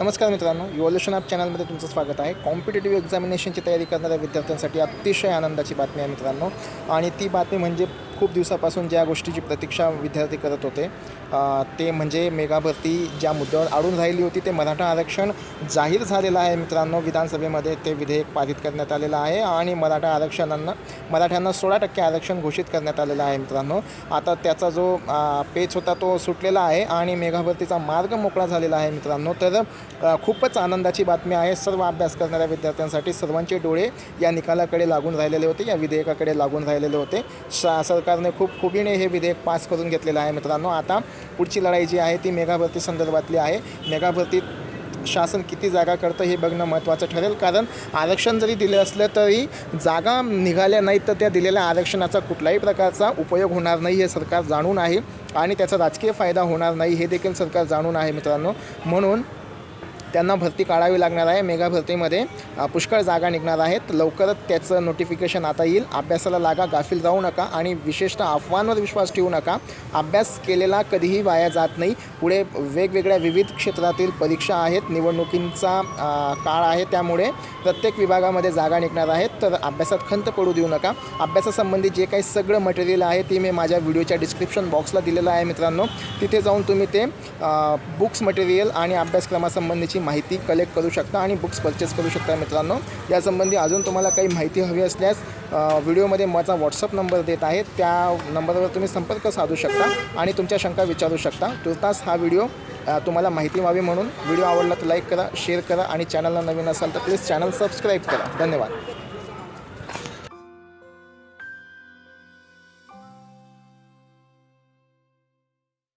नमस्कार मित्रांनो evolution app चॅनलमध्ये तुमचं स्वागत आहे. कॉम्पिटेटिव्ह एक्झामिनेशनची तयारी करणाऱ्या विद्यार्थ्यांसाठी अतिशय आनंदाची बातमी आहे मित्रांनो. आणि ती बातमी म्हणजे खूप दिवसापासून ज्या गोष्टीची प्रतीक्षा विद्यार्थी करत होते ते म्हणजे मेगा भरती ज्या मुद्द्यावर अडून राहिली होती ते मराठा आरक्षण जाहीर झालेलं आहे मित्रांनो. विधानसभेमध्ये ते विधेयक पारित करण्यात आलेलं आहे आणि मराठा आरक्षणांना मराठ्यांना सोळा टक्के आरक्षण घोषित करण्यात आलेलं आहे मित्रांनो. आता त्याचा जो पेच होता तो सुटलेला आहे आणि मेघाभरतीचा मार्ग मोकळा झालेला आहे मित्रांनो. तर खूपच आनंदाची बातमी आहे. सर्व अभ्यास करणाऱ्या विद्यार्थ्यांसाठी सर्वांचे डोळे या निकालाकडे लागून राहिलेले होते या विधेयकाकडे लागून राहिलेले होते. शा सरकारने खूप खुबीने हे विधेयक पास करून घेतलेलं आहे मित्रांनो. आता पुढची लढाई जी आहे ती मेगाभरती संदर्भातली आहे. मेगाभरतीत शासन किती जागा करतं हे बघणं महत्त्वाचं ठरेल. कारण आरक्षण जरी दिलं असलं तरी जागा निघाल्या नाहीत तर त्या दिलेल्या आरक्षणाचा कुठल्याही प्रकारचा उपयोग होणार नाही हे सरकार जाणून आहे. आणि त्याचा राजकीय फायदा होणार नाही हे देखील सरकार जाणून आहे मित्रांनो. म्हणून त्यांना भरती काढावी लागणार आहे. मेगा भरतीमध्ये पुष्कळ जागा निघणार आहेत. लवकरच त्याचं नोटिफिकेशन आता येईल. अभ्यासाला लागा गाफील जाऊ नका आणि विशेषतः अफवांवर विश्वास ठेवू नका. अभ्यास केलेला कधीही वाया जात नाही. पुढे वेगवेगळ्या विविध क्षेत्रातील परीक्षा आहेत. निवडणुकींचा काळ आहे त्यामुळे प्रत्येक विभागामध्ये जागा निघणार आहेत. तर अभ्यासात खंत पडू देऊ नका. अभ्यासासंबंधी जे काही सगळं मटेरियल आहे ते मी माझ्या व्हिडिओच्या डिस्क्रिप्शन बॉक्सला दिलेलं आहे मित्रांनो. तिथे जाऊन तुम्ही ते बुक्स मटेरियल आणि अभ्यासक्रमासंबंधीची माहिती कलेक्ट करू शकता आणि बुक्स परचेस करू शकता मित्रांनो. यासंबंधी अजून तुम्हाला काही माहिती हवी असल्यास व्हिडिओमध्ये माझा व्हॉट्सअप नंबर देत आहे. त्या नंबरवर तुम्ही संपर्क साधू शकता आणि तुमच्या शंका विचारू शकता. तुर्तास हा व्हिडिओ तुम्हाला माहिती व्हावी म्हणून व्हिडिओ आवडला तर लाईक करा शेअर करा आणि चॅनलला नवीन असाल तर प्लीज चॅनल सबस्क्राईब करा. धन्यवाद.